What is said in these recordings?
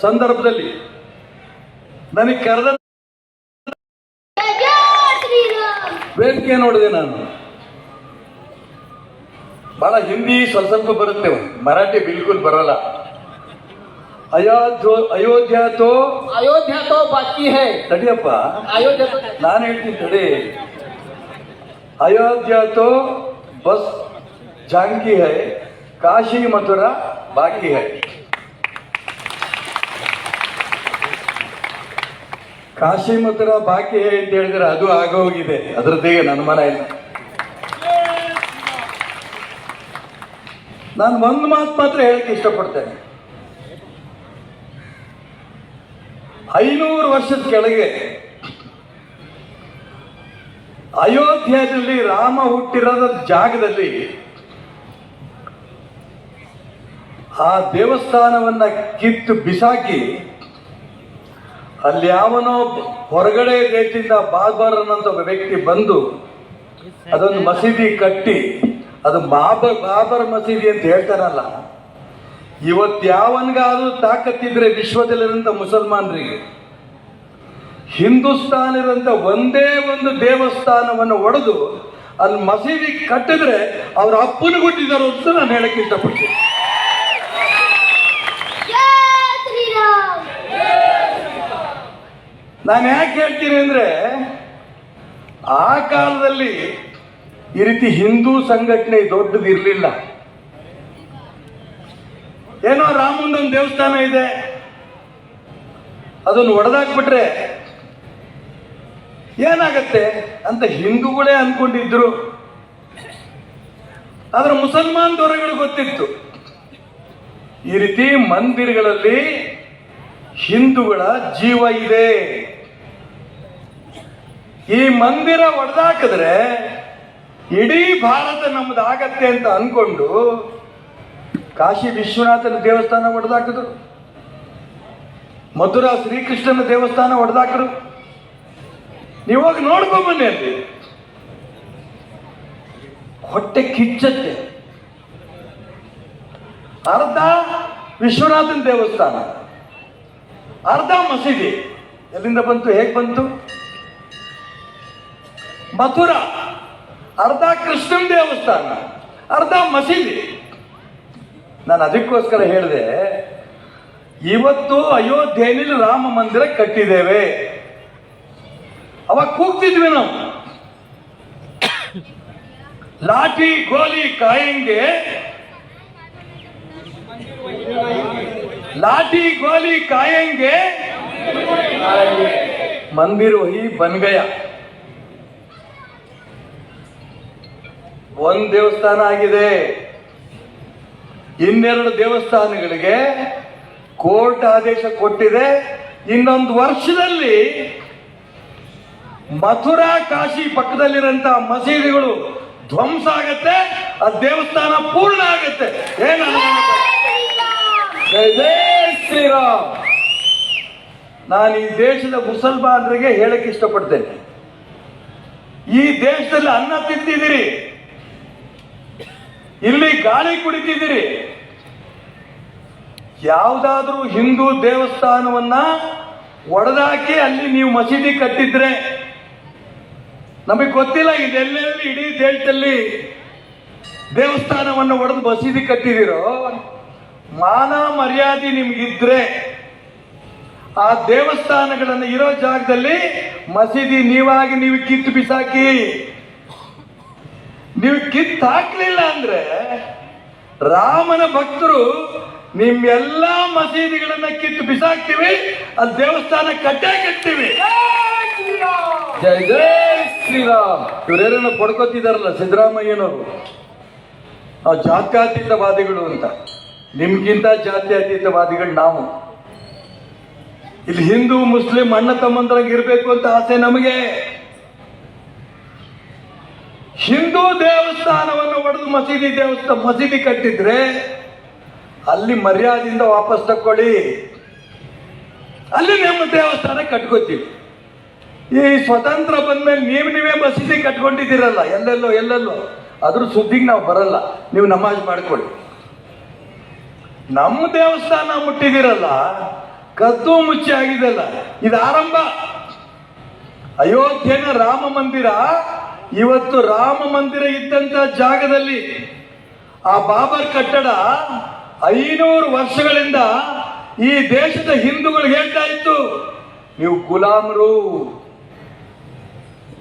ಸಂದರ್ಭದಲ್ಲಿ ನನಗೆ ಕರೆದ ವೇದಿಕೆ ನೋಡಿದೆ ನಾನು. ಬಹಳ ಹಿಂದಿ ಸ್ವಲ್ಪ ಸ್ವಲ್ಪ ಬರುತ್ತೆ ಮರಾಠಿ ಬಿಲ್ಕುಲ್ ಬರಲ್ಲ. ಅಯೋಧ್ಯ ಅಯೋಧ್ಯ ತೋ ತೋ ಬಾಕಿ ಹೇ. ತಡಿಯಪ್ಪ. ಅಯೋಧ್ಯ ನಾನು ಹೇಳ್ತೀನಿ ತಡಿ. ಅಯೋಧ್ಯ ತೋ ಬಸ್ ಜಾಂಕಿ ಹೈ ಕಾಶಿ ಮಥುರಾ ಬಾಕಿ ಹೈ. ಕಾಶಿ ಮಥುರಾ ಬಾಕಿ ಅಂತ ಹೇಳಿದ್ರೆ ಅದು ಆಗೋಗಿದೆ. ನನ್ನ ಮನ ಇಲ್ಲ. ನಾನು ಒಂದು ಮಾತು ಮಾತ್ರ ಹೇಳಕ್ಕೆ ಇಷ್ಟಪಡ್ತೇನೆ. ಐನೂರು ವರ್ಷದ ಕೆಳಗೆ ಅಯೋಧ್ಯೆಯಲ್ಲಿ ರಾಮ ಹುಟ್ಟಿರದ ಜಾಗದಲ್ಲಿ ಆ ದೇವಸ್ಥಾನವನ್ನ ಕಿತ್ತು ಬಿಸಾಕಿ ಅಲ್ಲಿ ಯಾವನೋ ಹೊರಗಡೆ ದೇಶದಿಂದ ಅನ್ನೋಂಥ ಒಬ್ಬ ವ್ಯಕ್ತಿ ಬಂದು ಅದೊಂದು ಮಸೀದಿ ಕಟ್ಟಿ, ಅದು ಬಾಬರ್ ಬಾಬರ್ ಮಸೀದಿ ಅಂತ ಹೇಳ್ತಾರಲ್ಲ ಇವತ್ತು ಯಾವನ್ಗಾದ್ರೂ ತಾಕತ್ತಿದ್ರೆ ವಿಶ್ವದಲ್ಲಿರುವಂತ ಮುಸಲ್ಮಾನರಿಗೆ ಹಿಂದೂಸ್ತಾನಿರಂತ ಒಂದೇ ಒಂದು ದೇವಸ್ಥಾನವನ್ನು ಒಡೆದು ಅಲ್ಲಿ ಮಸೀದಿ ಕಟ್ಟಿದ್ರೆ ಅವ್ರ ಅಪ್ಪನ ಗುಟ್ಟಿದಾರು ಅಂತ ನಾನು ಹೇಳಕ್ಕೆ ಇಷ್ಟಪಡ್ತೀನಿ ಜೈ ಶ್ರೀರಾಮ್ ನಾನು ಯಾಕೆ ಹೇಳ್ತೀನಿ ಅಂದ್ರೆ, ಆ ಕಾಲದಲ್ಲಿ ಈ ರೀತಿ ಹಿಂದೂ ಸಂಘಟನೆ ದೊಡ್ಡದು ಇರಲಿಲ್ಲ. ಏನೋ ರಾಮಂದೊಂದು ದೇವಸ್ಥಾನ ಇದೆ. ಅದನ್ನು ಒಡೆದಾಕ್ಬಿಟ್ರೆ ಏನಾಗತ್ತೆ ಅಂತ ಹಿಂದೂಗಳೇ ಅನ್ಕೊಂಡಿದ್ರು. ಆದ್ರೆ ಮುಸಲ್ಮಾನ್ ದೊರೆಗಳು ಗೊತ್ತಿತ್ತು. ಈ ರೀತಿ ಮಂದಿರಗಳಲ್ಲಿ ಹಿಂದೂಗಳ ಜೀವ ಇದೆ. ಈ ಮಂದಿರ ಒಡೆದಾಕಿದ್ರೆ ಇಡೀ ಭಾರತ ನಮ್ದಾಗತ್ತೆ ಅಂತ ಅನ್ಕೊಂಡು ಕಾಶಿ ವಿಶ್ವನಾಥನ ದೇವಸ್ಥಾನ ಒಡೆದಾಕಿದ್ರು. ಮಧುರಾ ಶ್ರೀಕೃಷ್ಣನ ದೇವಸ್ಥಾನ ಒಡೆದಾಕರು ನೀವು ಹೋಗಿ ನೋಡ್ಕೊಂಡ್ ಬನ್ನಿ ಅಲ್ಲಿ. ಹೊಟ್ಟೆ ಕಿಚ್ಚತ್ತೆ. ಅರ್ಧ ವಿಶ್ವನಾಥನ ದೇವಸ್ಥಾನ, ಅರ್ಧ ಮಸೀದಿ ಎಲ್ಲಿಂದ ಬಂತು, ಹೇಗೆ ಬಂತು? ಮಥುರಾ ಅರ್ಧ ಕೃಷ್ಣನ್ ದೇವಸ್ಥಾನ, ಅರ್ಧ ಮಸೀದಿ. ನಾನು ಅದಕ್ಕೋಸ್ಕರ ಹೇಳಿದೆ, ಇವತ್ತು ಅಯೋಧ್ಯೆಯಲ್ಲಿ ರಾಮ ಮಂದಿರ ಕಟ್ಟಿದ್ದೇವೆ. ಅವಾಗ ಕೂಗ್ತಿದ್ವಿ ನಾವು. ಲಾಠಿ, ಗೋಲಿ, ಕಾಯಂಗೆ. ಲಾಠಿ, ಗೋಲಿ, ಕಾಯಂಗೆ. ಮಂದಿರ ವಹಿ ಬನ್ಗಯ ಒಂದ್ ದೇವಸ್ಥಾನ ಆಗಿದೆ. ಇನ್ನೆರಡು ದೇವಸ್ಥಾನಗಳಿಗೆ ಕೋರ್ಟ್ ಆದೇಶ ಕೊಟ್ಟಿದೆ. ಇನ್ನೊಂದು ವರ್ಷದಲ್ಲಿ ಮಥುರಾ ಕಾಶಿ ಪಕ್ಕದಲ್ಲಿರುವಂತಹ ಮಸೀದಿಗಳು ಧ್ವಂಸ ಆಗತ್ತೆ, ಆ ದೇವಸ್ಥಾನ ಪೂರ್ಣ ಆಗತ್ತೆ. ಏನು ಶ್ರೀರಾಮ್. ನಾನು ಈ ದೇಶದ ಮುಸಲ್ಮಾನರಿಗೆ ಹೇಳಕ್ಕೆ ಇಷ್ಟಪಡ್ತೇನೆ. ಈ ದೇಶದಲ್ಲಿ ಅನ್ನ ತಿಂತಿದ್ದೀರಿ. ಇಲ್ಲಿ ಗಾಳಿ ಕುಡಿತಿದ್ದೀರಿ. ಯಾವುದಾದ್ರೂ ಹಿಂದೂ ದೇವಸ್ಥಾನವನ್ನ ಒಡೆದಾಕಿ ಅಲ್ಲಿ ನೀವು ಮಸೀದಿ ಕಟ್ಟಿದ್ರೆ, ನಮಗೆ ಗೊತ್ತಿಲ್ಲ ಇದೆಲ್ಲೆಲ್ಲಿ ಇಡೀ ದೇಶದಲ್ಲಿ ದೇವಸ್ಥಾನವನ್ನು ಒಡೆದು ಮಸೀದಿ ಕಟ್ಟಿದಿರೋ. ಮಾನ ಮರ್ಯಾದೆ ನಿಮ್ಗಿದ್ರೆ ಆ ದೇವಸ್ಥಾನಗಳನ್ನು ಇರೋ ಜಾಗದಲ್ಲಿ ಮಸೀದಿ ನೀವಾಗಿ ನೀವು ಕಿತ್ತು ಬಿಸಾಕಿ ನೀವು ಕಿತ್ತು ಹಾಕ್ಲಿಲ್ಲ ಅಂದ್ರೆ ರಾಮನ ಭಕ್ತರು ನಿಮ್ಮೆಲ್ಲ ಮಸೀದಿಗಳನ್ನ ಕಿತ್ತು ಬಿಸಾಕ್ತಿವಿ ಆ ದೇವಸ್ಥಾನ ಕಟ್ಟೆ ಕಟ್ತೀವಿ. ಜೈ ಜೈ ಶ್ರೀರಾಮ್. ಇವರೇನ ಪಡ್ಕೋತಿದಾರಲ್ಲ ಸಿದ್ದರಾಮಯ್ಯನವರು? ಆ ಜಾತ್ಯತೀತವಾದಿಗಳು ಅಂತ. ನಿಮ್ಗಿಂತ ಜಾತ್ಯಾತೀತವಾದಿಗಳು ನಾವು. ಇಲ್ಲಿ ಹಿಂದೂ ಮುಸ್ಲಿಂ ಅಣ್ಣ ತಮ್ಮಂದ್ರಾಗಿ ಇರಬೇಕು ಅಂತ ಆಸೆ ನಮಗೆ. ಹಿಂದೂ ದೇವಸ್ಥಾನವನ್ನು ಒಡೆದು ಮಸೀದಿ ದೇವಸ್ಥಾನ ಮಸೀದಿ ಕಟ್ಟಿದ್ರೆ ಅಲ್ಲಿ ಮರ್ಯಾದೆಯಿಂದ ವಾಪಸ್ ತಕ್ಕೊಳ್ಳಿ. ಅಲ್ಲಿ ನಿಮ್ಮ ದೇವಸ್ಥಾನ ಕಟ್ಕೋತೀವಿ. ಈ ಸ್ವತಂತ್ರ ಬಂದ್ಮೇಲೆ ನೀವು ನೀವೇ ಮಸೀದಿ ಕಟ್ಕೊಂಡಿದ್ದೀರಲ್ಲ, ಎಲ್ಲೆಲ್ಲೋ ಎಲ್ಲೆಲ್ಲೋ. ಅದ್ರ ಸುದ್ದಿಗೆ ನಾವು ಬರಲ್ಲ, ನೀವು ನಮಾಜ್ ಮಾಡ್ಕೊಳ್ಳಿ. ನಮ್ಮ ದೇವಸ್ಥಾನ ಮುಟ್ಟಿದಿರಲ್ಲ ಕದ್ದು ಮುಚ್ಚಿ ಆಗಿದೆಲ್ಲ ಇದು ಆರಂಭ ಅಯೋಧ್ಯೆನ ರಾಮ ಮಂದಿರ ಇವತ್ತು ರಾಮ ಮಂದಿರ ಇದ್ದಂತ ಜಾಗದಲ್ಲಿ ಆ ಬಾಬರ್ ಕಟ್ಟಡ ಐನೂರು ವರ್ಷಗಳಿಂದ ಈ ದೇಶದ ಹಿಂದೂಗಳು ಹೇಳ್ತಾ ಇತ್ತು, ನೀವು ಗುಲಾಮರು.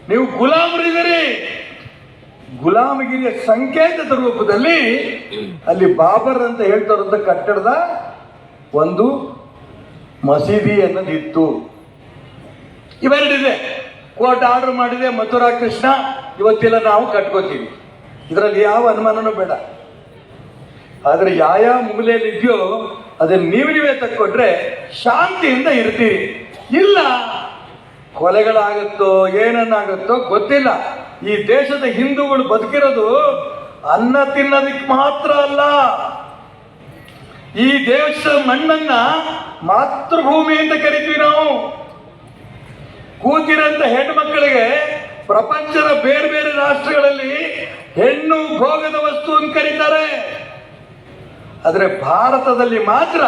ನೀವು ಗುಲಾಮರಿದ್ದೀರಿ ಗುಲಾಮಗಿರಿಯ ಸಂಕೇತದ ರೂಪದಲ್ಲಿ ಅಲ್ಲಿ ಬಾಬರ್ ಅಂತ ಹೇಳ್ತಾರಂತ ಕಟ್ಟಡದ ಒಂದು ಮಸೀದಿ ಅನ್ನೋದಿತ್ತು. ಇವೆರಡಿದೆ. ಕೋರ್ಟ್ ಆರ್ಡರ್ ಮಾಡಿದೆ, ಮಥುರಾ ಕೃಷ್ಣ, ಇವತ್ತಿಲ್ಲ ನಾವು ಕಟ್ಕೋತೀವಿ. ಇದರಲ್ಲಿ ಯಾವ ಅನುಮಾನನೂ ಬೇಡ. ಆದರೆ ಯಾವ ಮೂಲೆಯಲ್ಲಿ ಇದೆಯೋ, ಅದನ್ನ ನೀವು ನೀವೇ ತಕ್ಕೊಟ್ರೆ ಶಾಂತಿಯಿಂದ ಇರ್ತೀರಿ. ಇಲ್ಲ, ಕೊಲೆಗಳಾಗುತ್ತೋ, ಏನನ್ನಾಗುತ್ತೋ ಗೊತ್ತಿಲ್ಲ. ಈ ದೇಶದ ಹಿಂದೂಗಳು ಬದುಕಿರೋದು ಅನ್ನ ತಿನ್ನೋದಕ್ಕೆ ಮಾತ್ರ ಅಲ್ಲ. ಈ ದೇಶ ಮಣ್ಣನ್ನ ಮಾತೃಭೂಮಿ ಅಂತ ಕರಿತೀವಿ ನಾವು. ಕೂತಿರಂತ ಹೆಣ್ಣು ಮಕ್ಕಳಿಗೆ ಪ್ರಪಂಚದ ಬೇರೆ ಬೇರೆ ರಾಷ್ಟ್ರಗಳಲ್ಲಿ ಹೆಣ್ಣು ಭೋಗದ ವಸ್ತು ಅಂತ ಕರೀತಾರೆ. ಆದರೆ ಭಾರತದಲ್ಲಿ ಮಾತ್ರ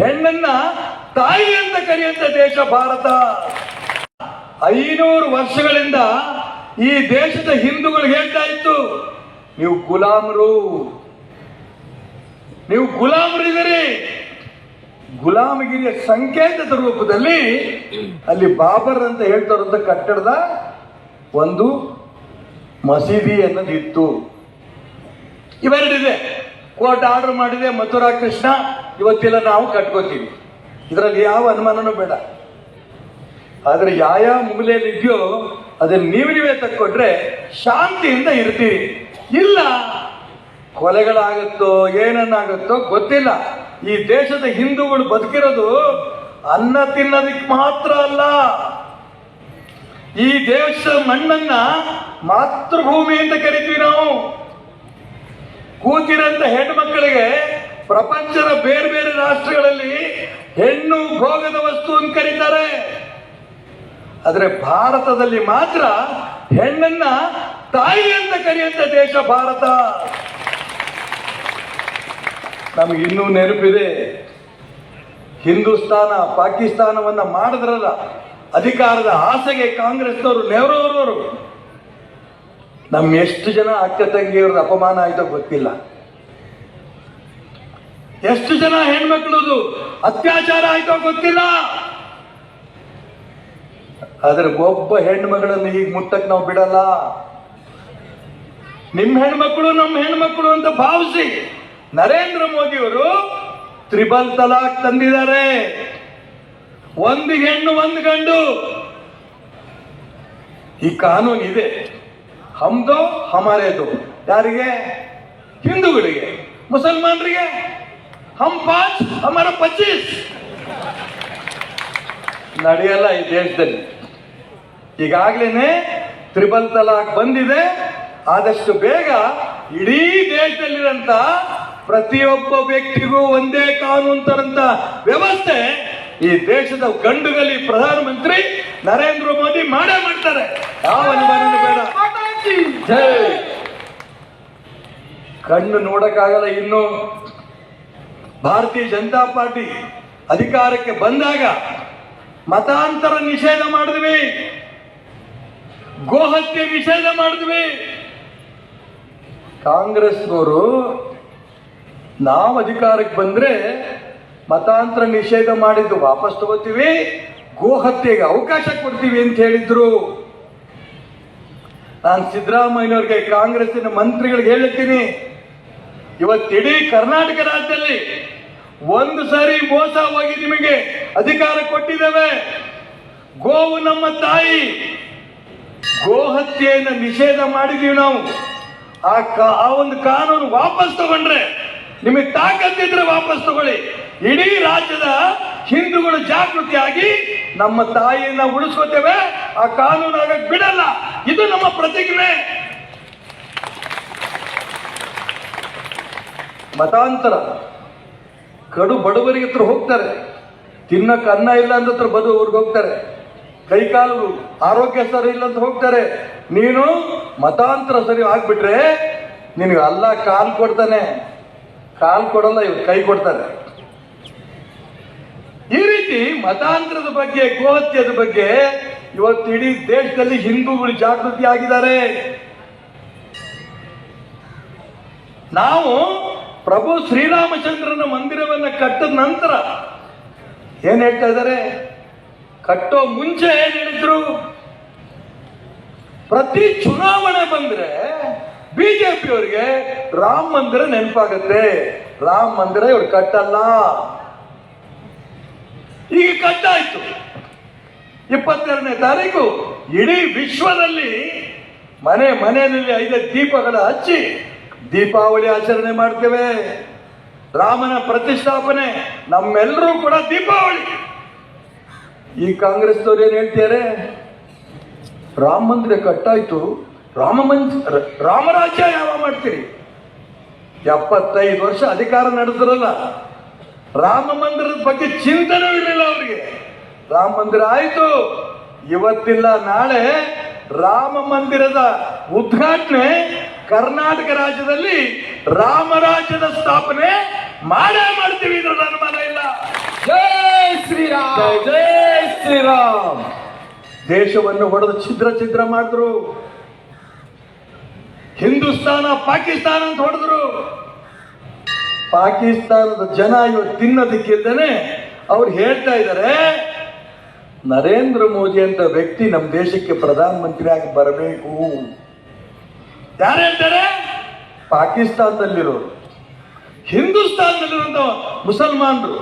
ಹೆಣ್ಣನ್ನ ತಾಯಿ ಅಂತ ಕರೆಯುವಂತ ದೇಶ ಭಾರತ. ಐನೂರು ವರ್ಷಗಳಿಂದ ಈ ದೇಶದ ಹಿಂದೂಗಳು ಹೇಳ್ತಾ ಇತ್ತು, ನೀವು ಗುಲಾಮರು. ನೀವು ಗುಲಾಮರಿದ್ದೀರಿ ಗುಲಾಮಗಿರಿಯ ಸಂಕೇತದ ರೂಪದಲ್ಲಿ ಅಲ್ಲಿ ಬಾಬರ್ ಅಂತ ಹೇಳ್ತಾರಂತ ಕಟ್ಟಡದ ಒಂದು ಮಸೀದಿ ಅನ್ನೋದಿತ್ತು. ಇವೆರಡಿದೆ. ಕೋರ್ಟ್ ಆರ್ಡರ್ ಮಾಡಿದೆ ಮಥುರಾ ಕೃಷ್ಣ ಇವತ್ತಿಲ್ಲ ನಾವು ಕಟ್ಕೋತೀವಿ. ಇದರಲ್ಲಿ ಯಾವ ಅನುಮಾನನೂ ಬೇಡ. ಆದ್ರೆ ಯಾವ ಮೂಲೆಯಲ್ಲಿ ಇದೆಯೋ ಅದನ್ನ ನೀವು ನೀವೇ ತಕ್ಕೊಂಡ್ರೆ ಶಾಂತಿಯಿಂದ ಇರ್ತೀರಿ. ಇಲ್ಲ ಕೊಲೆಗಳಾಗುತ್ತೋ ಏನನ್ನಾಗುತ್ತೋ ಗೊತ್ತಿಲ್ಲ. ಈ ದೇಶದ ಹಿಂದೂಗಳು ಬದುಕಿರೋದು ಅನ್ನ ತಿನ್ನೋದಕ್ಕೆ ಮಾತ್ರ ಅಲ್ಲ. ಈ ದೇಶ ಮಣ್ಣನ್ನ ಮಾತೃಭೂಮಿ ಅಂತ ಕರಿತೀವಿ ನಾವು. ಕೂತಿರಂತ ಹೆಣ್ಣು ಮಕ್ಕಳಿಗೆ ಪ್ರಪಂಚದ ಬೇರೆ ಬೇರೆ ರಾಷ್ಟ್ರಗಳಲ್ಲಿ ಹೆಣ್ಣು ಭೋಗದ ವಸ್ತು ಅಂತ ಕರೀತಾರೆ. ಆದರೆ ಭಾರತದಲ್ಲಿ ಮಾತ್ರ ಹೆಣ್ಣನ್ನ ತಾಯಿ ಅಂತ ಕರೆಯುವಂತ ದೇಶ ಭಾರತ. ನಮಗೆ ಇನ್ನೂ ನೆನಪಿದೆ. ಹಿಂದೂಸ್ತಾನ, ಪಾಕಿಸ್ತಾನವನ್ನ ಮಾಡಿದ್ರಲ್ಲ, ಅಧಿಕಾರದ ಆಸೆಗೆ ಕಾಂಗ್ರೆಸ್ನವರು, ನೆಹರೂರವರು. ನಮ್ಮ ಎಷ್ಟು ಜನ ಅಕ್ಕ ತಂಗಿಯವ್ರದ್ದು ಅಪಮಾನ ಆಯ್ತೋ ಗೊತ್ತಿಲ್ಲ. ಎಷ್ಟು ಜನ ಹೆಣ್ಮಕ್ಳದು ಅತ್ಯಾಚಾರ ಆಯ್ತೋ ಗೊತ್ತಿಲ್ಲ. ಆದ್ರೆ ಒಬ್ಬ ಹೆಣ್ಮಗಳನ್ನು ಈಗ ಮುಟ್ಟಕ್ ನಾವು ಬಿಡಲ್ಲ. ನಿಮ್ ಹೆಣ್ಮಕ್ಳು ನಮ್ಮ ಹೆಣ್ಮಕ್ಳು ಅಂತ ಭಾವಿಸಿ. ನರೇಂದ್ರ ಮೋದಿಯವರು ತ್ರಿಬಲ್ ತಲಾಕ್ ತಂದಿದ್ದಾರೆ. ಒಂದು ಹೆಣ್ಣು, ಒಂದು ಗಂಡು. ಈ ಕಾನೂನು ಇದೆ. ಹಮ್ದೋ, ಹಮಾರೇದು. ಯಾರಿಗೆ? ಹಿಂದೂಗಳಿಗೆ. ಮುಸಲ್ಮಾನರಿಗೆ. ಹಮ್ ಪಾಂಚ್, ಹಮಾರ ಪಚ್ಚೀಸ್. ನಡೆಯಲ್ಲ ಈ ದೇಶದಲ್ಲಿ. ಈಗಾಗ್ಲೇನೆ ತ್ರಿಬಲ್ ತಲಾಕ್ ಬಂದಿದೆ. ಆದಷ್ಟು ಬೇಗ ಇಡೀ ದೇಶದಲ್ಲಿರಂತ ಪ್ರತಿಯೊಬ್ಬ ವ್ಯಕ್ತಿಗೂ ಒಂದೇ ಕಾನೂನು ತರಂತ ವ್ಯವಸ್ಥೆ ಈ ದೇಶದ ಗಂಡುಗಲಿ ಪ್ರಧಾನಮಂತ್ರಿ ನರೇಂದ್ರ ಮೋದಿ ಮಾಡೇ ಮಾಡ್ತಾರೆ. ಯಾವ ಬೇಡ. ಕಣ್ಣು ನೋಡಕ್ಕಾಗಲ್ಲ ಇನ್ನು. ಭಾರತೀಯ ಜನತಾ ಪಾರ್ಟಿ ಅಧಿಕಾರಕ್ಕೆ ಬಂದಾಗ ಮತಾಂತರ ನಿಷೇಧ ಮಾಡಿದ್ವಿ. ಗೋಹತ್ಯೆ ನಿಷೇಧ ಮಾಡಿದ್ವಿ. ಕಾಂಗ್ರೆಸ್ನವರು ನಾವು ಅಧಿಕಾರಕ್ಕೆ ಬಂದ್ರೆ ಮತಾಂತರ ನಿಷೇಧ ಮಾಡಿದ್ದು ವಾಪಸ್ ತಗೋತೀವಿ, ಗೋಹತ್ಯೆಗೆ ಅವಕಾಶ ಕೊಡ್ತೀವಿ ಅಂತ ಹೇಳಿದ್ರು. ನಾನು ಸಿದ್ದರಾಮಯ್ಯವ್ರಿಗೆ ಕಾಂಗ್ರೆಸ್ಸಿನ ಮಂತ್ರಿಗಳಿಗೆ ಹೇಳುತ್ತೀನಿ ಇವತ್ತಿಡೀ ಕರ್ನಾಟಕ ರಾಜ್ಯದಲ್ಲಿ ಒಂದು ಸಾರಿ ಮೋಸ ಹೋಗಿ ನಿಮಗೆ ಅಧಿಕಾರ ಕೊಟ್ಟಿದ್ದೇವೆ. ಗೋವು ನಮ್ಮ ತಾಯಿ. ಗೋಹತ್ಯೆಯನ್ನು ನಿಷೇಧ ಮಾಡಿದೀವಿ ನಾವು. ಆ ಒಂದು ಕಾನೂನು ವಾಪಸ್ ತಗೊಂಡ್ರೆ ನಿಮಗೆ ತಾಕತ್ತಿದ್ರೆ ವಾಪಸ್ ತಗೊಳ್ಳಿ. ಇಡೀ ರಾಜ್ಯದ ಹಿಂದೂಗಳು ಜಾಗೃತಿಯಾಗಿ ನಮ್ಮ ತಾಯಿಯನ್ನ ಉಳಿಸ್ಕೋತೇವೆ. ಆ ಕಾನೂನು ಆಗಕ್ ಬಿಡಲ್ಲ. ಇದು ನಮ್ಮ ಪ್ರತಿಜ್ಞೆ. ಮತಾಂತರ. ಕಡು ಬಡವರಿಗೆ ಹತ್ರ ಹೋಗ್ತಾರೆ. ತಿನ್ನಕ್ಕೆ ಅನ್ನ ಇಲ್ಲ ಅಂತ ಹತ್ರ ಬಡವರಿಗೆ ಹೋಗ್ತಾರೆ. ಕೈಕಾಲು ಆರೋಗ್ಯ ಸರಿ ಇಲ್ಲ ಅಂತ ಹೋಗ್ತಾರೆ. ನೀನು ಮತಾಂತರ ಸರಿ ಆಗ್ಬಿಟ್ರೆ ನಿನಗೆ ಅಲ್ಲ ಕಾಲ್ ಕೊಡ್ತಾನೆ. ಕಾಲ್ ಕೊಡಲ್ಲ, ಇವ್ರು ಕೈ ಕೊಡ್ತಾರೆ. ಈ ರೀತಿ ಮತಾಂತರದ ಬಗ್ಗೆ, ಗೋಹತ್ಯದ ಬಗ್ಗೆ ಇವತ್ತು ಇಡೀ ದೇಶದಲ್ಲಿ ಹಿಂದೂಗಳು ಜಾಗೃತಿ ಆಗಿದ್ದಾರೆ. ನಾವು ಪ್ರಭು ಶ್ರೀರಾಮಚಂದ್ರನ ಮಂದಿರವನ್ನು ಕಟ್ಟಿದ ನಂತರ ಏನ್ ಹೇಳ್ತಾ ಇದ್ದಾರೆ? ಕಟ್ಟೋ ಮುಂಚೆ ಏನ್ ಹೇಳಿದ್ರು? ಪ್ರತಿ ಚುನಾವಣೆ ಬಂದ್ರೆ ಬಿಜೆಪಿಯವರಿಗೆ ರಾಮ ಮಂದಿರ ನೆನಪಾಗತ್ತೆ. ರಾಮ ಮಂದಿರ ಇವ್ರು ಕಟ್ಟಲ್ಲ. ಈಗ ಕಟ್ಟಾಯ್ತು. ಇಪ್ಪತ್ತೆರಡನೇ ತಾರೀಕು ಇಡೀ ವಿಶ್ವದಲ್ಲಿ ಮನೆ ಮನೆಯಲ್ಲಿ ಐದು ದೀಪಗಳ ಹಚ್ಚಿ ದೀಪಾವಳಿ ಆಚರಣೆ ಮಾಡ್ತೇವೆ. ರಾಮನ ಪ್ರತಿಷ್ಠಾಪನೆ ನಮ್ಮೆಲ್ಲರೂ ಕೂಡ ದೀಪಾವಳಿ ಈ ಕಾಂಗ್ರೆಸ್ನವ್ರು ಏನ್ ಹೇಳ್ತಾರೆ ರಾಮ ಮಂದಿರ ಕಟ್ಟಾಯ್ತು. ರಾಮಮಂತ್ ರಾಮರಾಜ್ಯ ಯಾವ ಮಾಡ್ತೀರಿ? ಎಪ್ಪತ್ತೈದು ವರ್ಷ ಅಧಿಕಾರ ನಡೆದ್ರಲ್ಲ. ರಾಮ ಮಂದಿರದ ಬಗ್ಗೆ ಚಿಂತನೆ ಇರಲಿಲ್ಲ ಅವರಿಗೆ. ರಾಮ ಮಂದಿರ ಆಯಿತು. ಇವತ್ತಿಲ್ಲ ನಾಳೆ ರಾಮ ಮಂದಿರದ ಉದ್ಘಾಟನೆ ಕರ್ನಾಟಕ ರಾಜ್ಯದಲ್ಲಿ ರಾಮರಾಜ್ಯದ ಸ್ಥಾಪನೆ ಮಾಡೇ ಮಾಡ್ತೀವಿ ಇದ್ರ ಅನುಮಾನ ಇಲ್ಲ. ಜೈ ಶ್ರೀರಾಮ್! ಜೈ ಶ್ರೀರಾಮ್! ದೇಶವನ್ನು ಹೊಡೆದು ಛಿದ್ರ ಛಿದ್ರ ಮಾಡಿದ್ರು. ಹಿಂದೂಸ್ತಾನ, ಪಾಕಿಸ್ತಾನ ಅಂತ ಹೊಡೆದ್ರು. ಪಾಕಿಸ್ತಾನದ ಜನ ಇವತ್ತು ತಿನ್ನೋದಕ್ಕಿಲ್ದೇನೆ ಅವ್ರು ಹೇಳ್ತಾ ಇದ್ದಾರೆ ನರೇಂದ್ರ ಮೋದಿ ಅಂತ ವ್ಯಕ್ತಿ ನಮ್ಮ ದೇಶಕ್ಕೆ ಪ್ರಧಾನಮಂತ್ರಿ ಆಗಿ ಬರಬೇಕು. ಯಾರು ಹೇಳ್ತಾರೆ? ಪಾಕಿಸ್ತಾನದಲ್ಲಿರೋರು. ಹಿಂದೂಸ್ತಾನದಲ್ಲಿರುವಂತ ಮುಸಲ್ಮಾನರು.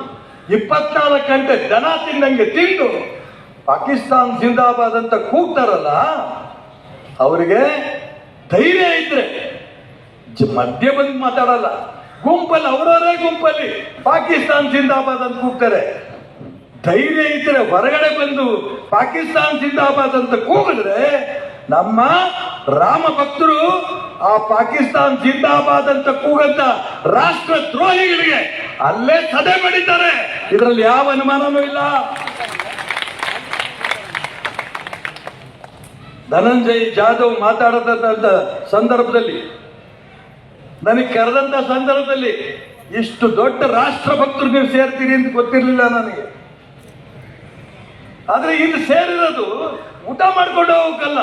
ಇಪ್ಪತ್ನಾಲ್ಕು ಗಂಟೆ ಜನ ತಿನ್ನಂಗೆ ತಿಂದು ಪಾಕಿಸ್ತಾನ್ ಜಿಂದಾಬಾದ್ ಅಂತ ಕೂಗ್ತಾರಲ್ಲ, ಅವರಿಗೆ ಧೈರ್ಯ ಇದ್ರೆ ಮಧ್ಯ ಬಂದು ಮಾತಾಡಲ್ಲ. ಗುಂಪಲ್ಲಿ, ಅವರವರೇ ಗುಂಪಲ್ಲಿ ಪಾಕಿಸ್ತಾನ್ ಜಿಂದಾಬಾದ್ ಅಂತ ಕೂಗ್ತಾರೆ. ಧೈರ್ಯ ಇದ್ರೆ ಹೊರಗಡೆ ಬಂದು ಪಾಕಿಸ್ತಾನ್ ಜಿಂದಾಬಾದ್ ಅಂತ ಕೂಗಿದ್ರೆ ನಮ್ಮ ರಾಮ ಭಕ್ತರು ಆ ಪಾಕಿಸ್ತಾನ್ ಜಿಂದಾಬಾದ್ ಅಂತ ಕೂಗಂತ ರಾಷ್ಟ್ರ ದ್ರೋಹಿಗಳಿಗೆ ಅಲ್ಲೇ ಸದೆ ಬಡಿತಾರೆ. ಇದರಲ್ಲಿ ಯಾವ ಅನುಮಾನನೂ ಇಲ್ಲ. ಧನಂಜಯ್ ಜಾಧವ್ ಮಾತಾಡದಂತ ಸಂದರ್ಭದಲ್ಲಿ, ನನಗೆ ಕರೆದಂತ ಸಂದರ್ಭದಲ್ಲಿ ಇಷ್ಟು ದೊಡ್ಡ ರಾಷ್ಟ್ರ ಭಕ್ತರು ನೀವು ಸೇರ್ತೀರಿ ಅಂತ ಗೊತ್ತಿರಲಿಲ್ಲ ನನಗೆ. ಆದ್ರೆ ಇಲ್ಲಿ ಸೇರಿರೋದು ಊಟ ಮಾಡ್ಕೊಂಡು ಹೋಗಲ್ಲ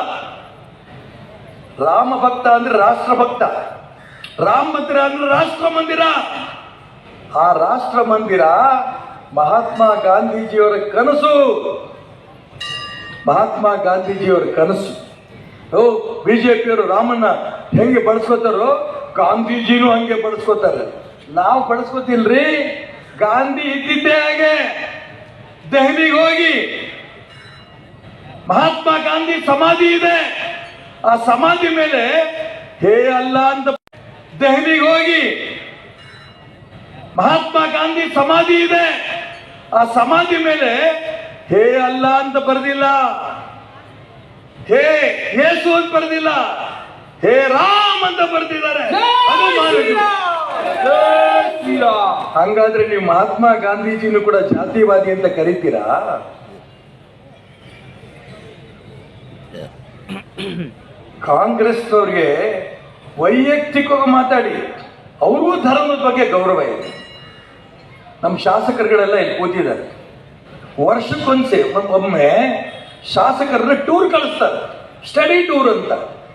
ರಾಮ ಭಕ್ತ ಅಂದ್ರೆ ರಾಷ್ಟ್ರ ಭಕ್ತ ರಾಮ ಮಂದಿರ ಅಂದ್ರೆ ರಾಷ್ಟ್ರ ಮಂದಿರ. ಆ ರಾಷ್ಟ್ರ ಮಂದಿರ ಮಹಾತ್ಮ ಗಾಂಧೀಜಿಯವರ ಕನಸು. ಮಹಾತ್ಮ ಗಾಂಧೀಜಿಯವರ ಕನಸು. ಓ, ಬಿಜೆಪಿಯವರು ರಾಮಣ್ಣ ಹೆಂಗೆ ಬಳಸ್ಕೋತಾರೋ ಗಾಂಧೀಜಿನೂ ಹಂಗೆ ಬಳಸ್ಕೋತಾರೆ ನಾವು ಬಳಸ್ಕೋತಿಲ್ರಿ ಗಾಂಧಿ ಇದ್ದಿದ್ದೇ ಹಾಗೆ. ದೆಹಲಿಗೆ ಹೋಗಿ. ಮಹಾತ್ಮ ಗಾಂಧಿ ಸಮಾಧಿ ಇದೆ. ಆ ಸಮಾಧಿ ಮೇಲೆ ಹೇ ಅಲ್ಲ ಅಂತ ದೆಹಲಿಗೆ ಹೋಗಿ. ಮಹಾತ್ಮ ಗಾಂಧಿ ಸಮಾಧಿ ಇದೆ. ಆ ಸಮಾಧಿ ಮೇಲೆ ಹೇ ಅಲ್ಲ ಅಂತ ಬರೆದಿಲ್ಲ. ಹೇ ಯೇಸು ಅಂತ ಬರೆದಿಲ್ಲ. ಹೇ ರಾಮ್ ಅಂತ ಬರ್ತಿದ್ದಾರೆ ಹಂಗಾದ್ರೆ ನೀವು ಮಹಾತ್ಮ ಗಾಂಧೀಜಿನೂ ಕೂಡ ಜಾತಿವಾದಿ ಅಂತ ಕರಿತೀರಾ? ಕಾಂಗ್ರೆಸ್ ಅವ್ರಿಗೆ ವೈಯಕ್ತಿಕವಾಗಿ ಮಾತಾಡಿ ಅವರು ಧರ್ಮದ ಬಗ್ಗೆ ಗೌರವ ಇದೆ. ನಮ್ಮ ಶಾಸಕರುಗಳೆಲ್ಲ ಇಲ್ಲಿ ಕೂತಿದ್ದಾರೆ. ವರ್ಷಕ್ಕೊಂದ್ಸೆ ಒಮ್- ಒಮ್ಮೆ ಶಾಸಕರನ್ನ ಟೂರ್ ಕಳಿಸ್ತಾರೆ. ಸ್ಟಡಿ ಟೂರ್ ಅಂತ.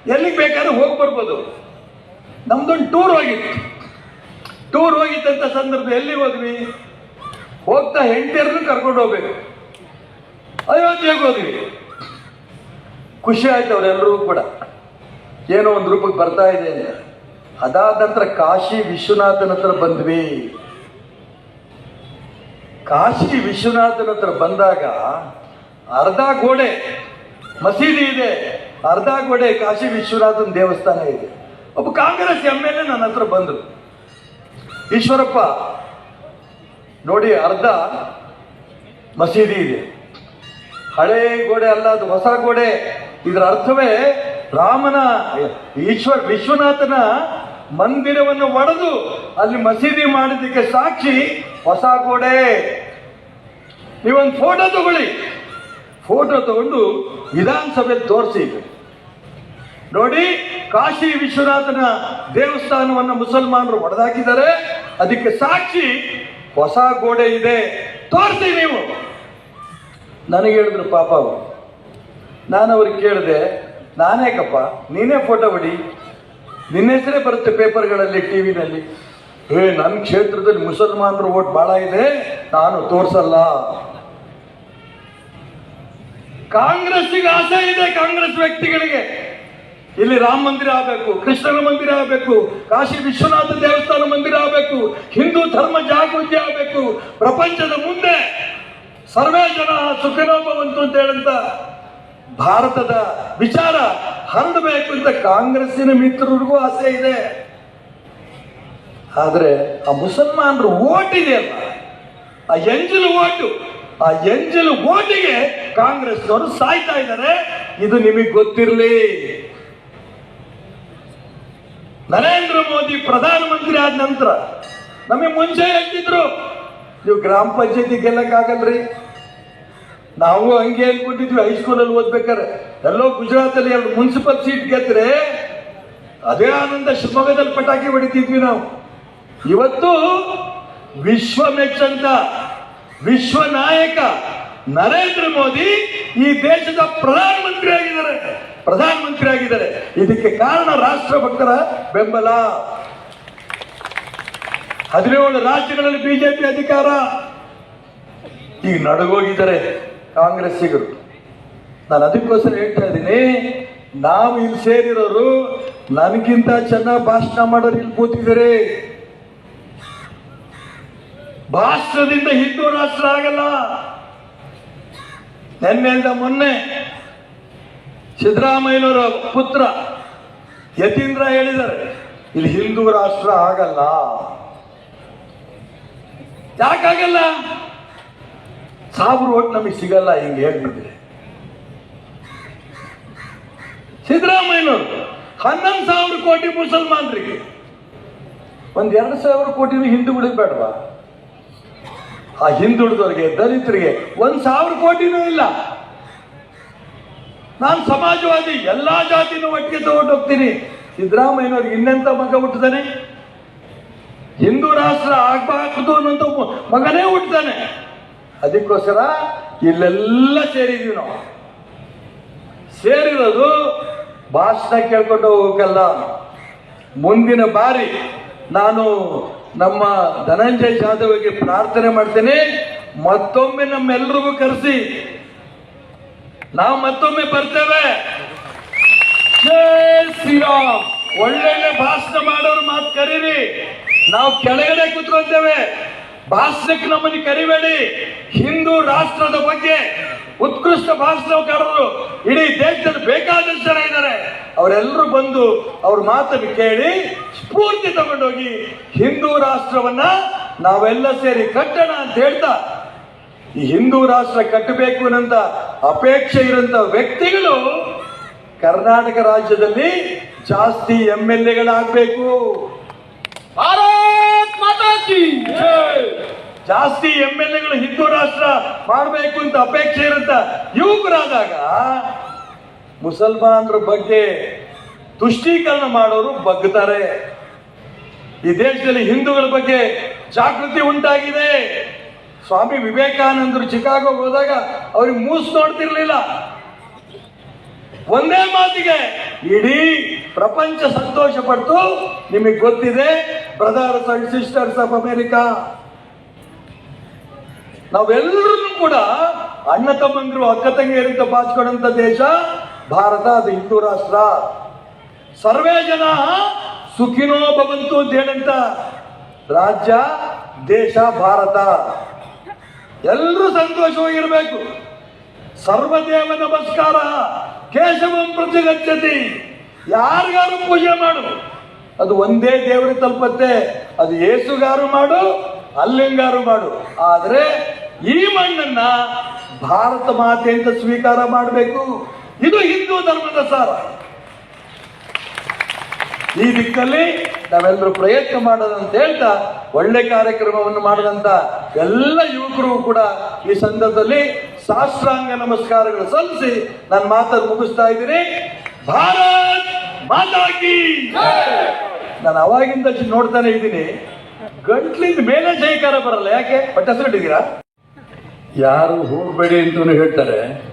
ಎಲ್ಲಿಗೆ ಬೇಕಾದ್ರೆ ಹೋಗಿ ಬರ್ಬೋದು. ನಮ್ದೊಂದು ಟೂರ್ ಹೋಗಿತ್ತು. ಟೂರ್ ಹೋಗಿದ್ದಂತ ಸಂದರ್ಭ ಎಲ್ಲಿಗೆ ಹೋದ್ವಿ? ಹೋಗ್ತಾ ಹೆಂಡತಿಯರನ್ನು ಕರ್ಕೊಂಡು ಹೋಗ್ಬೇಕು. ಅಯೋಧ್ಯೆಗೆ ಹೋದ್ವಿ. ಖುಷಿ ಆಯ್ತು ಅವರೆಲ್ಲರೂ ಕೂಡ. ಏನೋ ಒಂದು ರೂಪಕ್ಕೆ ಬರ್ತಾ ಇದೆ ಅದಾದ ನಂತರ ಕಾಶಿ ವಿಶ್ವನಾಥನ ಹತ್ರ ಬಂದ್ವಿ. ಕಾಶಿ ವಿಶ್ವನಾಥನ ಹತ್ರ ಬಂದಾಗ ಅರ್ಧ ಗೋಡೆ ಮಸೀದಿ ಇದೆ, ಅರ್ಧ ಗೋಡೆ ಕಾಶಿ ವಿಶ್ವನಾಥನ ದೇವಸ್ಥಾನ ಇದೆ. ಒಬ್ಬ ಕಾಂಗ್ರೆಸ್ ಎಂ ಎಲ್ ಎ ನನ್ನ ಹತ್ರ ಬಂದರು. ಈಶ್ವರಪ್ಪ, ನೋಡಿ ಅರ್ಧ ಮಸೀದಿ ಇದೆ. ಹಳೆ ಗೋಡೆ ಅಲ್ಲ, ಅದು ಹೊಸ ಗೋಡೆ. ಇದರ ಅರ್ಥವೇ ರಾಮನ, ಈಶ್ವರ್, ವಿಶ್ವನಾಥನ ಮಂದಿರವನ್ನು ಒಡೆದು ಅಲ್ಲಿ ಮಸೀದಿ ಮಾಡಿದ್ದಕ್ಕೆ ಸಾಕ್ಷಿ ಹೊಸ ಗೋಡೆ ನೀವೊಂದು ಫೋಟೋ ತಗೊಳ್ಳಿ. ಫೋಟೋ ತಗೊಂಡು ವಿಧಾನಸಭೆ ತೋರಿಸಿ. ನೋಡಿ, ಕಾಶಿ ವಿಶ್ವನಾಥನ ದೇವಸ್ಥಾನವನ್ನು ಮುಸಲ್ಮಾನರು ಒಡೆದಾಕಿದ್ದಾರೆ. ಅದಕ್ಕೆ ಸಾಕ್ಷಿ ಹೊಸ ಗೋಡೆ ಇದೆ. ತೋರಿಸಿ ನೀವು. ನನಗೆ ಹೇಳಿದ್ರು ಪಾಪ ಅವರು. ನಾನು ಅವ್ರಿಗೆ ಕೇಳಿದೆ, ನಾನೇಕಪ್ಪ, ನೀನೇ ಫೋಟೋ ಹೊಡಿ. ನಿನ್ನ ಹೆಸರೇ ಬರುತ್ತೆ ಪೇಪರ್ಗಳಲ್ಲಿ ಟಿ ವಿನಲ್ಲಿ ಏ ನನ್ನ ಕ್ಷೇತ್ರದಲ್ಲಿ ಮುಸಲ್ಮಾನರು ಓಟ್ ಭಾಳ ಇದೆ, ನಾನು ತೋರಿಸಲ್ಲ. ಕಾಂಗ್ರೆಸ್ಸಿಗೆ ಆಸೆ ಇದೆ ಕಾಂಗ್ರೆಸ್ ವ್ಯಕ್ತಿಗಳಿಗೆ. ಇಲ್ಲಿ ರಾಮ ಮಂದಿರ ಆಗಬೇಕು, ಕೃಷ್ಣನ ಮಂದಿರ ಆಗಬೇಕು, ಕಾಶಿ ವಿಶ್ವನಾಥ ದೇವಸ್ಥಾನ ಮಂದಿರ ಆಗಬೇಕು, ಹಿಂದೂ ಧರ್ಮ ಜಾಗೃತಿ ಆಗಬೇಕು. ಪ್ರಪಂಚದ ಮುಂದೆ ಸರ್ವೇ ಜನ ಸುಖಿನೋ ಭವಂತು ಅಂತ ಹೇಳಂತ ಭಾರತದ ವಿಚಾರ ಹರಡಬೇಕು ಅಂತ ಕಾಂಗ್ರೆಸ್ಸಿನ ಮಿತ್ರರಿಗೂ ಆಸೆ ಇದೆ. ಆದ್ರೆ ಆ ಮುಸಲ್ಮಾನರು ಓಟಿದೆ ಇದೆಯಲ್ಲ ಆ ಎಂಜಲು ಓಟು, ಆ ಎಂಜಲು ಓಟಿಗೆ ಕಾಂಗ್ರೆಸ್ನವರು ಸಾಯ್ತಾ ಇದ್ದಾರೆ. ಇದು ನಿಮಗೆ ಗೊತ್ತಿರಲಿ. ನರೇಂದ್ರ ಮೋದಿ ಪ್ರಧಾನಮಂತ್ರಿ ಆದ ನಂತರ ನಮಗೆ ಮುಂಚೆ ಹೇಳ್ತಿದ್ರು, ನೀವು ಗ್ರಾಮ ಪಂಚಾಯತಿ ಗೆಲ್ಲಕ್ಕಾಗಲ್ರಿ? ನಾವು ಹಂಗೆ ಅನ್ಕೊಂಡಿದ್ವಿ ಹೈಸ್ಕೂಲಲ್ಲಿ ಓದ್ಬೇಕಾರೆ, ಎಲ್ಲೋ ಗುಜರಾತಲ್ಲಿ ಎರಡು ಮುನ್ಸಿಪಲ್ ಸೀಟ್ ಗೆದ್ರೆ ಅದೇ ಆನಂದ ಶಿವಮೊಗ್ಗದಲ್ಲಿ ಪಟಾಕಿ ಹೊಡಿತಿದ್ವಿ ನಾವು. ಇವತ್ತು ವಿಶ್ವ ಮೆಚ್ಚಂತ ವಿಶ್ವ ನಾಯಕ ನರೇಂದ್ರ ಮೋದಿ ಈ ದೇಶದ ಪ್ರಧಾನಮಂತ್ರಿ ಆಗಿದ್ದಾರೆ ಪ್ರಧಾನಮಂತ್ರಿ ಆಗಿದ್ದಾರೆ ಇದಕ್ಕೆ ಕಾರಣ ರಾಷ್ಟ್ರಭಕ್ತರ ಬೆಂಬಲ. ಹದಿನೇಳು ರಾಜ್ಯಗಳಲ್ಲಿ ಬಿಜೆಪಿ ಅಧಿಕಾರ. ಈಗ ನಡಗೋಗಿದ್ದಾರೆ ಕಾಂಗ್ರೆಸ್ಸಿಗರು. ನಾನು ಅದಕ್ಕೋಸ್ಕರ ಹೇಳ್ತಾ ಇದ್ದೀನಿ, ನಾವು ಇಲ್ಲಿ ಸೇರಿರೋರು ನನಗಿಂತ ಚೆನ್ನಾಗಿ ಭಾಷಣ ಮಾಡೋರು ಇಲ್ಲಿ ಕೂತಿದ್ದಾರೆ. ಭಾಷಣದಿಂದ ಹಿಂದೂ ರಾಷ್ಟ್ರ ಆಗಲ್ಲ. ನಿನ್ನೆಯಿಂದ ಮೊನ್ನೆ ಸಿದ್ದರಾಮಯ್ಯನವರ ಪುತ್ರ ಯತೀಂದ್ರ ಹೇಳಿದ್ದಾರೆ, ಇಲ್ಲಿ ಹಿಂದೂ ರಾಷ್ಟ್ರ ಆಗಲ್ಲ. ಯಾಕಾಗಲ್ಲ ಸಾವಿರ ಓಟ್ ನಮಗೆ ಸಿಗಲ್ಲ, ಹಿಂಗೆ ಹೇಳ್ಬಿಟ್ಟಿದೆ. ಸಿದ್ದರಾಮಯ್ಯನವರು ಹನ್ನೊಂದು ಸಾವಿರ ಕೋಟಿ ಮುಸಲ್ಮಾನರಿಗೆ, ಒಂದ್ ಎರಡು ಸಾವಿರ ಕೋಟಿನೂ ಹಿಂದೂಗಳಿಗೆ ಬೇಡವಾ? ಆ ಹಿಂದುಳಿದವರಿಗೆ, ದಲಿತರಿಗೆ ಒಂದು ಸಾವಿರ ಕೋಟಿನೂ ಇಲ್ಲ. ನಾನು ಸಮಾಜವಾದಿ, ಎಲ್ಲಾ ಜಾತಿನೂ ಒಟ್ಟಿಗೆ ತಗೊಂಡು ಹೋಗ್ತೀನಿ. ಸಿದ್ದರಾಮಯ್ಯನವ್ರಿಗೆ ಇನ್ನೆಂತ ಮಗ ಹುಟ್ಟಿದಾನೆ? ಹಿಂದೂ ರಾಷ್ಟ್ರ ಆಗ್ಬಾರ್ದು ಅನ್ನೋಂಥ ಮಗನೇ ಹುಟ್ಟಿದಾನೆ. ಅದಕ್ಕೋಸ್ಕರ ಇಲ್ಲೆಲ್ಲ ಸೇರಿದೀವಿ ನಾವು. ಸೇರಿರೋದು ಭಾಷಣ ಕೇಳ್ಕೊಂಡು ಹೋಗಲ್ಲ ಮುಂದಿನ ಬಾರಿ ನಾನು ನಮ್ಮ ಧನಂಜಯ ಜಾಧವ್ಗೆ ಪ್ರಾರ್ಥನೆ ಮಾಡ್ತೇನೆ. ಮತ್ತೊಮ್ಮೆ ನಮ್ಮೆಲ್ರಿಗೂ ಕರೆಸಿ. ನಾವು ಮತ್ತೊಮ್ಮೆ ಬರ್ತೇವೆ. ಜೈ ಶ್ರೀರಾಮ್. ಒಳ್ಳೊಳ್ಳೆ ಭಾಷಣ ಮಾಡೋರು ಮಾತು ಕರೀರಿ. ನಾವು ಕೆಳಗಡೆ ಕೂತ್ಕೊಳ್ತೇವೆ ಭಾಷಣಕ್ಕೆ ನಮ್ಮನ್ನು ಕರಿಬೇಡಿ. ಹಿಂದೂ ರಾಷ್ಟ್ರದ ಬಗ್ಗೆ ಉತ್ಕೃಷ್ಟ ಭಾಷಣಕಾರರು ಇಡೀ ದೇಶದಲ್ಲಿ ಬೇಕಾದಷ್ಟು ಜನ ಇದ್ದಾರೆ. ಅವರೆಲ್ಲರೂ ಬಂದು ಅವ್ರ ಮಾತನ್ನು ಕೇಳಿ ಸ್ಫೂರ್ತಿ ತಗೊಂಡೋಗಿ ಹಿಂದೂ ರಾಷ್ಟ್ರವನ್ನ ನಾವೆಲ್ಲ ಸೇರಿ ಕಟ್ಟಣ ಅಂತ ಹೇಳ್ತಾ ಈ ಹಿಂದೂ ರಾಷ್ಟ್ರ ಕಟ್ಟಬೇಕು ಅನ್ನಂತ ಅಪೇಕ್ಷೆ ಇರುವಂತ ವ್ಯಕ್ತಿಗಳು ಕರ್ನಾಟಕ ರಾಜ್ಯದಲ್ಲಿ ಜಾಸ್ತಿ ಎಂ ಎಲ್ ಎಗಳಾಗಬೇಕು ಜಾಸ್ತಿ ಎಂ ಎಲ್ ಎಗಳು ಹಿಂದೂ ರಾಷ್ಟ್ರ ಮಾಡಬೇಕು ಅಂತ ಅಪೇಕ್ಷೆ ಇರುತ್ತ ಯುವಕರಾದಾಗ ಮುಸಲ್ಮಾನರ ಬಗ್ಗೆ ತುಷ್ಟೀಕರಣ ಮಾಡೋರು ಬಗ್ತಾರೆ. ಈ ದೇಶದಲ್ಲಿ ಹಿಂದೂಗಳ ಬಗ್ಗೆ ಜಾಗೃತಿ ಉಂಟಾಗಿದೆ. ಸ್ವಾಮಿ ವಿವೇಕಾನಂದರು ಚಿಕಾಗೋ ಹೋದಾಗ ಅವ್ರಿಗೆ ಮೂಸ್ ನೋಡ್ತಿರ್ಲಿಲ್ಲ. ಒಂದೇ ಮಾತಿಗೆ ಇಡೀ ಪ್ರಪಂಚ ಸಂತೋಷ ಪಟ್ಟು ನಿಮಗೆ ಗೊತ್ತಿದೆ, brothers and sisters of America. ನಾವೆಲ್ಲರೂ ಕೂಡ ಅಣ್ಣ ತಮ್ಮಂದಿರು, ಅಕ್ಕ ತಂಗಿಯರಿಂದ ಬಾಚ್ಕೊಂಡಂತ ದೇಶ ಭಾರತ, ಅದು ಹಿಂದೂ ರಾಷ್ಟ್ರ. ಸರ್ವೇ ಜನ ಸುಖಿನೋ ಭವಂತು ಅಂತ ಹೇಳಂತ ರಾಜ್ಯ, ದೇಶ, ಭಾರತ. ಎಲ್ಲರೂ ಸಂತೋಷವಾಗಿರಬೇಕು ಸರ್ವದೇವ ನಮಸ್ಕಾರ. ಕೇಶವಂ ಪ್ರತಿಗಚ್ಚತಿ. ಯಾರಿಗಾರು ಪೂಜೆ ಮಾಡು. ಅದು ಒಂದೇ ದೇವರಿಗೆ ತಲುಪತ್ತೆ. ಅದು ಏಸುಗಾರು ಮಾಡು, ಅಲ್ಲಿಂಗಾರು ಮಾಡು. ಆದರೆ ಈ ಮಣ್ಣನ್ನ ಭಾರತ ಮಾತೆ ಅಂತ ಸ್ವೀಕಾರ ಮಾಡಬೇಕು. ಇದು ಹಿಂದೂ ಧರ್ಮದ ಸಾರ. ಈ ದಿಕ್ಕಲ್ಲಿ ನಾವೆಲ್ಲರೂ ಪ್ರಯತ್ನ ಮಾಡೋದಂತ ಹೇಳ್ತಾ ಒಳ್ಳೆ ಕಾರ್ಯಕ್ರಮವನ್ನು ಮಾಡದಂತ ಎಲ್ಲ ಯುವಕರು ಕೂಡ ಈ ಸಂದರ್ಭದಲ್ಲಿ ಸಾಷ್ಟಾಂಗ ನಮಸ್ಕಾರಗಳು ಸಲ್ಲಿಸಿ ನನ್ನ ಮಾತನ್ನು ಮುಗಿಸ್ತಾ ಇದ್ದೀನಿ. ಭಾರತ್ ಮಾತಾ ಕಿ ನಾನು ಅವಾಗಿಂದ ನೋಡ್ತಾನೆ ಇದ್ದೀನಿ. ಗಂಟ್ಲಿಂದ ಮೇಲೆ ಜೈಕಾರ ಬರಲ್ಲ. ಯಾಕೆ? ಬಟ್ ಹೆಸರು ಇಟ್ಟಿದ್ದೀರಾ? ಯಾರು ಹೋಗ್ಬೇಡಿ ಅಂತ ಹೇಳ್ತಾರೆ.